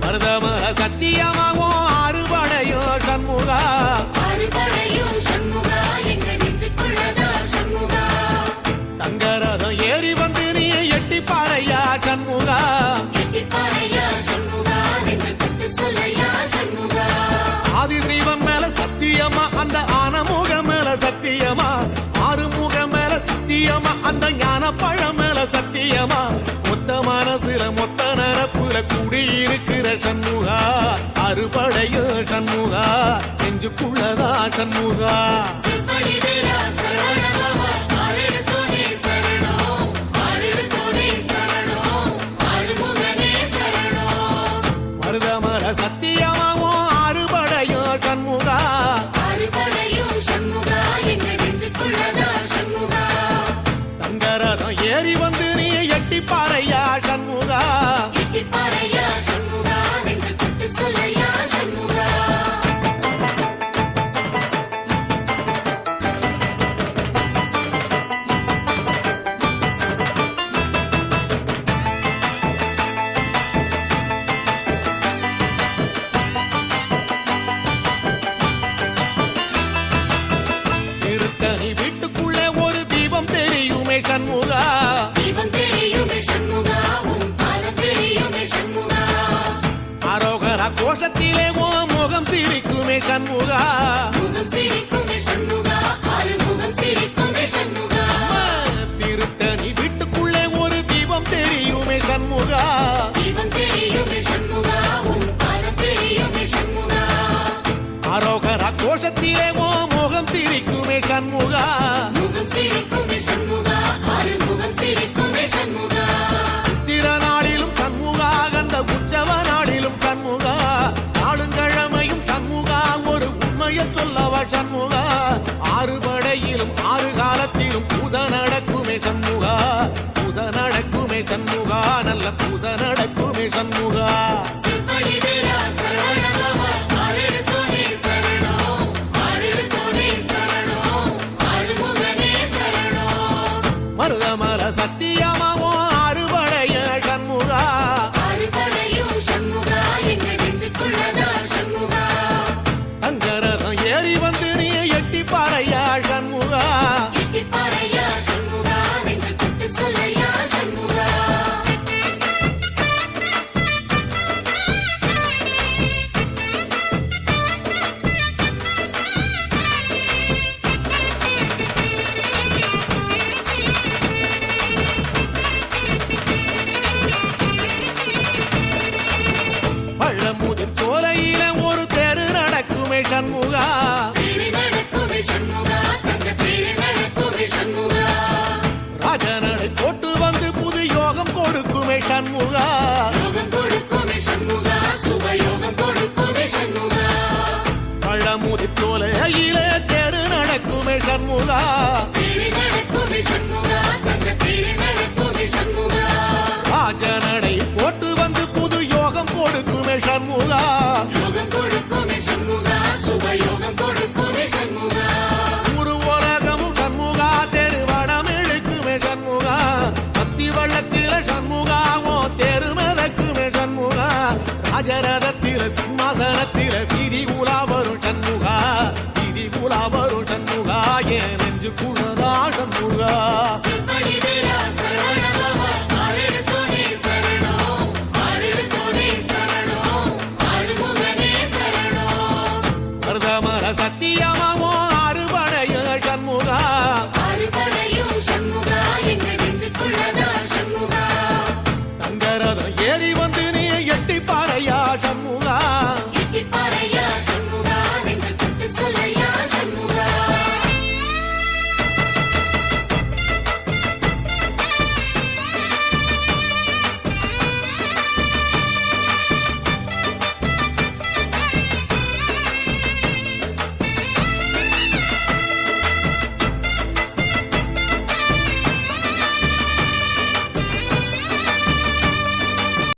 பரதம சத்தியமாகும் ஆறுபடையோ சண்முகா. தங்கரதம் ஏறி வந்து நீ எட்டி மேல சத்தியமா அந்த ஆனமுக மேல சத்தியமா. ஆறுமுக மேல சத்தியமா அந்த ஞான பழம் மேல சத்தியமா? மொத்த மனசுல மொத்த நரப்புல கூடியிருக்கிற சண்முகா. அறுபடைய சண்முகா. நெஞ்சுக்குள்ளதா சண்முகா. அரோகரா கோஷத்திலே ஓ முகம் சிரிக்குமே சண்முகா. முகம் சிரிக்குமே சண்முகா ஆறு முகம் சிரிக்குமே சண்முகா. திருத்தணி வீட்டுக்குள்ளே ஒரு தீபம் தெரியுமே சண்முகா. தீபம் தெரியுமே சண்முகா அரோகரா கோஷத்திலே ஓ முகம் சிரிக்குமே சண்முகா. முகம் சிரிக்குமே சண்முகா ஆறு முகம் சிரிக்குமே சண்முகா. நடக்குமே சண்முகா. பூச நடக்குமே சண்முகா. நல்ல பூச நடக்குமே சண்முகா. மருதமர வீரா கொடுக்குமே சண்முகா. சுபயோகம் கொடுக்குமே சண்முகா. பழமுதிர் சோலையில தெரு நடக்குமே சண்முகா. புனராடம் முழா சத்தியமாவோ அறுபடையும் சண்முகா. அறுபடையும் சண்முகா எங்கள் நெஞ்சுக்குள்ளதா சண்முகா. தங்கரதம் ஏறி வந்து நீ எட்டிப்பா